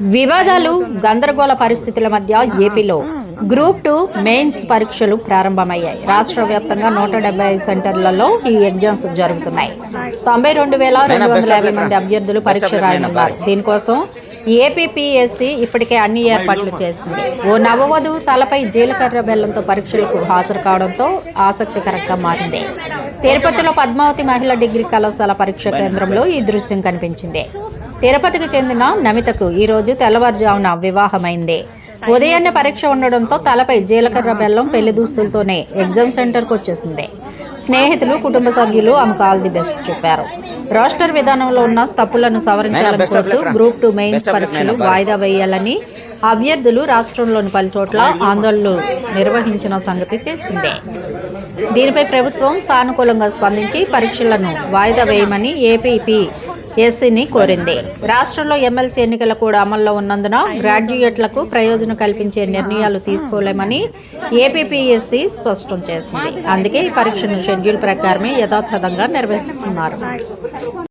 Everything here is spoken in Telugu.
వివాదాలు గందరగోళ పరిస్థితుల మధ్య ఏపీలో గ్రూప్ టూ మెయిన్స్ పరీక్షలు ప్రారంభమయ్యాయి. రాష్ట్ర వ్యాప్తంగా నూట డెబ్బై ఐదు సెంటర్లలో ఈ ఎగ్జామ్స్ జరుగుతున్నాయి. తొంభై రెండు వేల రెండు వందల యాభై మంది అభ్యర్థులు పరీక్ష రాయనున్నారు. దీనికోసం ఏపీపీఎస్సీ ఇప్పటికే అన్ని ఏర్పాట్లు చేసింది. ఓ నవవధువు తలపై జీలకర్ర బెల్లంతో పరీక్షలకు హాజరు కావడంతో ఆసక్తికరంగా మారింది. తిరుపతిలో పద్మావతి మహిళా డిగ్రీ కళాశాల పరీక్ష కేంద్రంలో ఈ దృశ్యం కనిపించింది. తిరుపతికి చెందిన నమితకు ఈ రోజు తెల్లవారుజామున వివాహమైంది. ఉదయాన్నే పరీక్ష ఉండడంతో తలపై జీలకర్ర బెల్లం పెళ్ళి దుస్తులతోనే ఎగ్జామ్ సెంటర్కు వచ్చేసింది. స్నేహితులు కుటుంబ సభ్యులు ఆమెకు ఆల్ ది బెస్ట్ చెప్పారు. రోస్టర్ విధానంలో ఉన్న తప్పులను సవరించాలని కోరుతూ గ్రూప్ టూ మెయిన్స్ పరీక్షలు వాయిదా వేయాలని అభ్యర్థులు రాష్ట్రంలోని పలు చోట్ల ఆందోళనలు నిర్వహించిన సంగతి తెలిసిందే. దీనిపై ప్రభుత్వం సానుకూలంగా స్పందించి పరీక్షలను వాయిదా వేయమని ఏపీపీ ఎస్సీని కోరింది. రాష్ట్రంలో ఎమ్మెల్సీ ఎన్నికలు కూడా అమల్లో ఉన్నందున గ్రాడ్యుయేట్లకు ప్రయోజనం కల్పించే నిర్ణయాలు తీసుకోలేమని ఏపీపీఎస్సీ స్పష్టం చేసింది. అందుకే ఈ పరీక్షను షెడ్యూల్ ప్రకారమే యథాతథంగా నిర్వహిస్తున్నారు.